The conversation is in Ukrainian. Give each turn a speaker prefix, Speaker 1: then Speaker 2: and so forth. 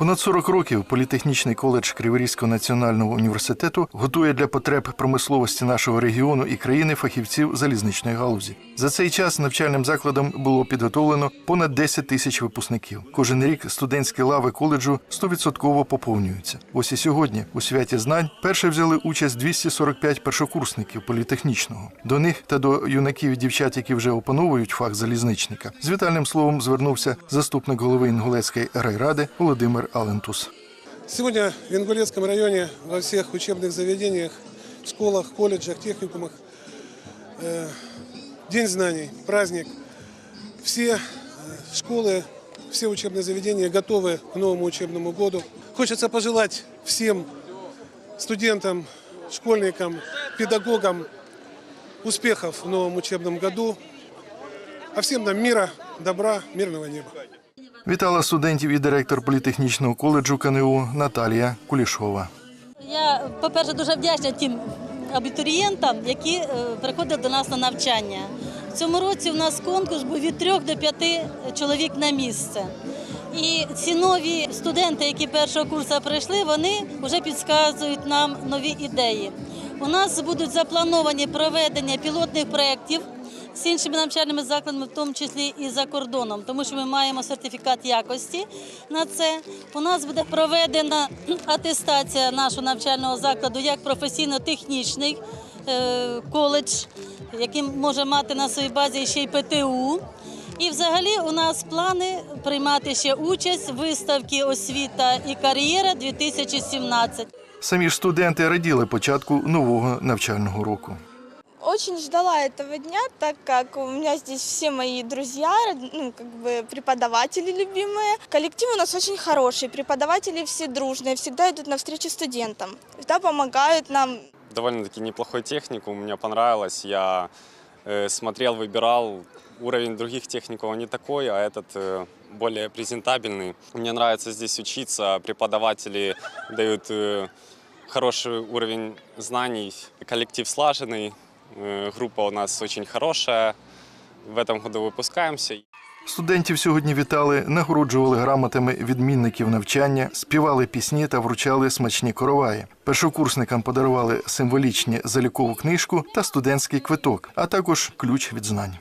Speaker 1: Понад 40 років політехнічний коледж Криворізького національного університету готує для потреб промисловості нашого регіону і країни фахівців залізничної галузі. За цей час навчальним закладом було підготовлено понад 10 тисяч випускників. Кожен рік студентські лави коледжу 100% поповнюються. Ось і сьогодні, у святі знань, перше взяли участь 245 першокурсників політехнічного. До них та до юнаків і дівчат, які вже опановують фах залізничника, з вітальним словом звернувся заступник голови Інгулецької райради Володимир Алентус.
Speaker 2: Сегодня в Ингулецком районе во всех учебных заведениях, школах, колледжах, техникумах э, День знаний, праздник. Все э, школы, все учебные заведения готовы к новому учебному году. Хочется пожелать всем студентам, школьникам, педагогам успехов в новом учебном году, а всем нам мира, добра, мирного неба.
Speaker 1: Вітала студентів і директор політехнічного коледжу КНУ Наталія Кулішова.
Speaker 3: Я, по-перше, дуже вдячна тим абітурієнтам, які е, приходять до нас на навчання. В цьому році у нас конкурс був від 3 до 5 чоловік на місце. І ці нові студенти, які першого курсу прийшли, вони вже підказують нам нові ідеї. У нас будуть заплановані проведення пілотних проєктів з іншими навчальними закладами, в тому числі і за кордоном, тому що ми маємо сертифікат якості на це. У нас буде проведена атестація нашого навчального закладу як професійно-технічний е, коледж, який може мати на своїй базі ще й ПТУ. І взагалі у нас плани приймати ще участь в виставці освіта і кар'єра 2017.
Speaker 1: Самі ж студенти раділи початку нового навчального року.
Speaker 4: Очень ждала этого дня, так как у меня здесь все мои друзья, ну, как бы преподаватели любимые. Коллектив у нас очень хороший, преподаватели все дружные, всегда идут навстречу студентам, всегда помогают нам.
Speaker 5: довольно-таки неплохой техникум, мне понравилось. Я э, смотрел, выбирал. Уровень других техникумов не такой, а этот э, более презентабельный. Мне нравится здесь учиться, преподаватели дают э, хороший уровень знаний, коллектив слаженный, группа у нас очень хорошая. В этом году выпускаемся.
Speaker 1: Студентів сьогодні вітали, нагороджували грамотами відмінників навчання, співали пісні та вручали смачні короваї. Першокурсникам подарували символічні залікову книжку та студентський квиток, а також ключ від знань.